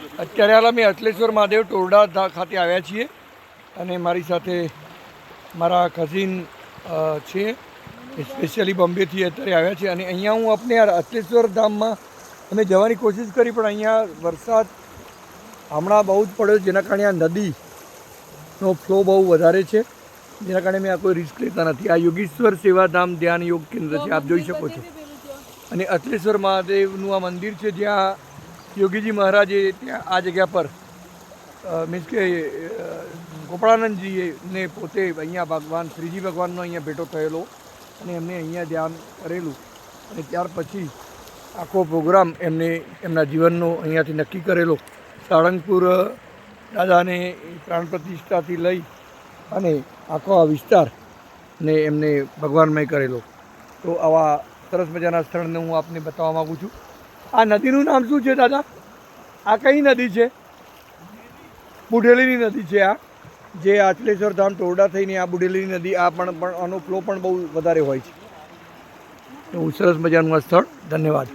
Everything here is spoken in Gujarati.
અત્યારે હાલ અમે અટલેશ્વર મહાદેવ ટોરડા ખાતે આવ્યા છીએ અને મારી સાથે મારા કઝિન છે સ્પેશિયલી બોમ્બેથી અત્યારે આવ્યા છે અને અહીંયા હું આપણે અટલેશ્વર ધામમાં અમે જવાની કોશિશ કરી, પણ અહીંયા વરસાદ હમણાં બહુ જ પડ્યો જેના કારણે આ નદીનો ફ્લો બહુ વધારે છે. જેના કારણે મેં આ કોઈ રિસ્ક લેતા નથી. આ યોગેશ્વર સેવાધામ ધ્યાન યોગ કેન્દ્ર છે, આપ જોઈ શકો છો. અને અટલેશ્વર મહાદેવનું આ મંદિર છે, જ્યાં યોગીજી મહારાજે ત્યાં આ જગ્યા પર મીન્સ કે ગોપાળાનંદજીને પોતે અહીંયા ભગવાન, શ્રીજી ભગવાનનો અહીંયા ભેટો થયેલો અને એમને અહીંયા ધ્યાન કરેલું અને ત્યાર પછી આખો પ્રોગ્રામ એમને એમના જીવનનો અહીંયાથી નક્કી કરેલો. સાળંગપુર દાદાને પ્રાણ પ્રતિષ્ઠાથી લઈ અને આખો આ વિસ્તાર ને એમને ભગવાનમય કરેલો. તો આવા સરસ મજાના સ્થળને હું આપને બતાવવા માગું છું. આ નદીનું નામ શું છે, દાદા? આ કઈ નદી છે? બુઢેલીની નદી છે આ. જે આટલેશ્વર ધામ ટોરડા થઈને આ બુઢેલીની નદી આ પણ પણ આનો ફ્લો પણ બહુ વધારે હોય છે. એવું સરસ મજાનું આ સ્થળ. ધન્યવાદ.